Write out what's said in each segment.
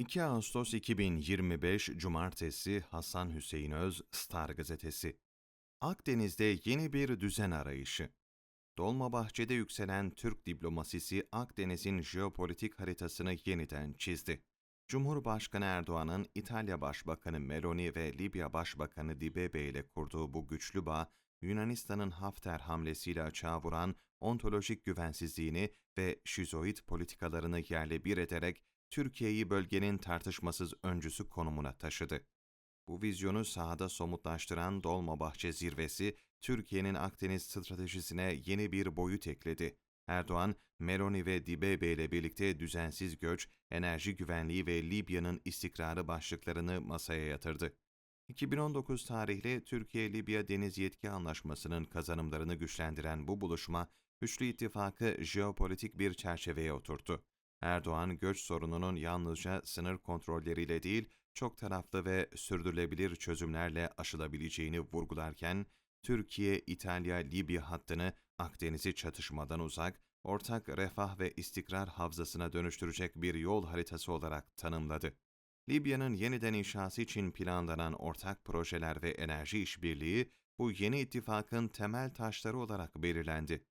2 Ağustos 2025 Cumartesi Hasan Hüseyin Öz Star Gazetesi Akdeniz'de yeni bir düzen arayışı Dolmabahçe'de yükselen Türk diplomasisi Akdeniz'in jeopolitik haritasını yeniden çizdi. Cumhurbaşkanı Erdoğan'ın İtalya Başbakanı Meloni ve Libya Başbakanı Dibebe ile kurduğu bu güçlü bağ, Yunanistan'ın Hafter hamlesiyle açığa vuran ontolojik güvensizliğini ve şizoid politikalarını yerle bir ederek Türkiye'yi bölgenin tartışmasız öncüsü konumuna taşıdı. Bu vizyonu sahada somutlaştıran Dolmabahçe zirvesi, Türkiye'nin Akdeniz stratejisine yeni bir boyut ekledi. Erdoğan, Meloni ve Dibebe ile birlikte düzensiz göç, enerji güvenliği ve Libya'nın istikrarı başlıklarını masaya yatırdı. 2019 tarihli Türkiye-Libya Deniz Yetki Anlaşması'nın kazanımlarını güçlendiren bu buluşma, Üçlü ittifakı jeopolitik bir çerçeveye oturttu. Erdoğan, göç sorununun yalnızca sınır kontrolleriyle değil, çok taraflı ve sürdürülebilir çözümlerle aşılabileceğini vurgularken, Türkiye-İtalya-Libya hattını Akdeniz'i çatışmadan uzak, ortak refah ve istikrar havzasına dönüştürecek bir yol haritası olarak tanımladı. Libya'nın yeniden inşası için planlanan ortak projeler ve enerji işbirliği bu yeni ittifakın temel taşları olarak belirlendi.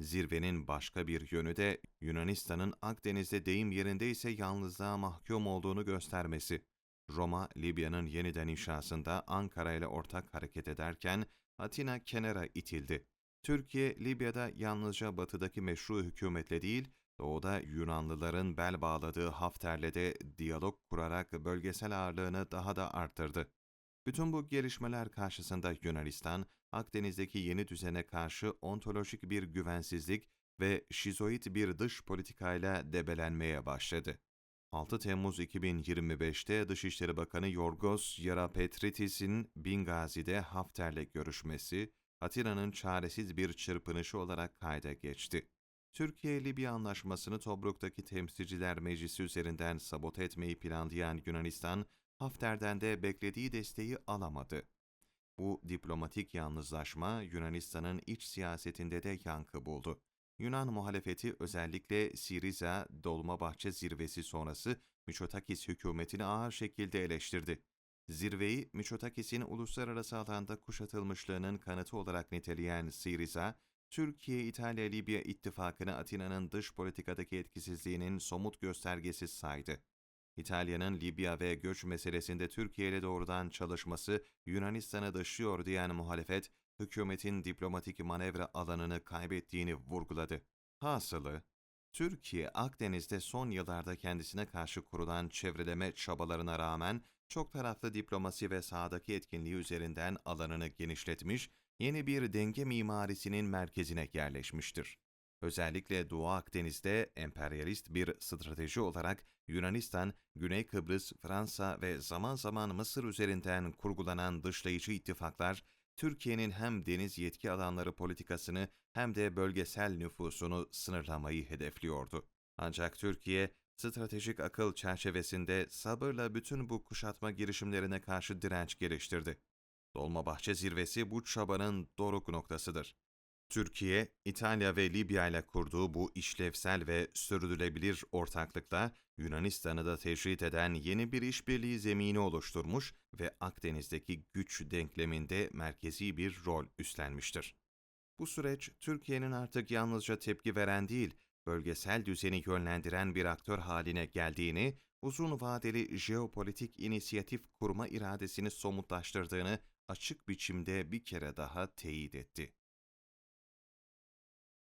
Zirvenin başka bir yönü de Yunanistan'ın Akdeniz'de deyim yerinde ise yalnızlığa mahkum olduğunu göstermesi. Roma, Libya'nın yeniden inşasında Ankara ile ortak hareket ederken Atina kenara itildi. Türkiye, Libya'da yalnızca batıdaki meşru hükümetle değil, doğuda Yunanlıların bel bağladığı Hafter'le de diyalog kurarak bölgesel ağırlığını daha da arttırdı. Bütün bu gelişmeler karşısında Yunanistan, Akdeniz'deki yeni düzene karşı ontolojik bir güvensizlik ve şizoid bir dış politikayla debelenmeye başladı. 6 Temmuz 2025'te Dışişleri Bakanı Yorgos Yarapetritis'in Bingazi'de Hafter'le görüşmesi, Atina'nın çaresiz bir çırpınışı olarak kayda geçti. Türkiye-Libya anlaşmasını Tobruk'taki Temsilciler Meclisi üzerinden sabote etmeyi planlayan Yunanistan, Hafter'den de beklediği desteği alamadı. Bu diplomatik yalnızlaşma Yunanistan'ın iç siyasetinde de yankı buldu. Yunan muhalefeti özellikle Siriza Dolmabahçe zirvesi sonrası Mitsotakis hükümetini ağır şekilde eleştirdi. Zirveyi Mitsotakis'in uluslararası alanda kuşatılmışlığının kanıtı olarak niteleyen Siriza, Türkiye-İtalya-Libya ittifakını Atina'nın dış politikadaki etkisizliğinin somut göstergesi saydı. İtalya'nın Libya ve göç meselesinde Türkiye ile doğrudan çalışması Yunanistan'ı dışlıyor diyen muhalefet, hükümetin diplomatik manevra alanını kaybettiğini vurguladı. Hasılı, Türkiye, Akdeniz'de son yıllarda kendisine karşı kurulan çevreleme çabalarına rağmen çok taraflı diplomasi ve sahadaki etkinliği üzerinden alanını genişletmiş, yeni bir denge mimarisinin merkezine yerleşmiştir. Özellikle Doğu Akdeniz'de emperyalist bir strateji olarak Yunanistan, Güney Kıbrıs, Fransa ve zaman zaman Mısır üzerinden kurgulanan dışlayıcı ittifaklar, Türkiye'nin hem deniz yetki alanları politikasını hem de bölgesel nüfusunu sınırlamayı hedefliyordu. Ancak Türkiye, stratejik akıl çerçevesinde sabırla bütün bu kuşatma girişimlerine karşı direnç geliştirdi. Dolmabahçe zirvesi bu çabanın doruk noktasıdır. Türkiye, İtalya ve Libya ile kurduğu bu işlevsel ve sürdürülebilir ortaklıkla Yunanistan'ı da tecrit eden yeni bir işbirliği zemini oluşturmuş ve Akdeniz'deki güç denkleminde merkezi bir rol üstlenmiştir. Bu süreç Türkiye'nin artık yalnızca tepki veren değil, bölgesel düzeni yönlendiren bir aktör haline geldiğini, uzun vadeli jeopolitik inisiyatif kurma iradesini somutlaştırdığını açık biçimde bir kere daha teyit etti.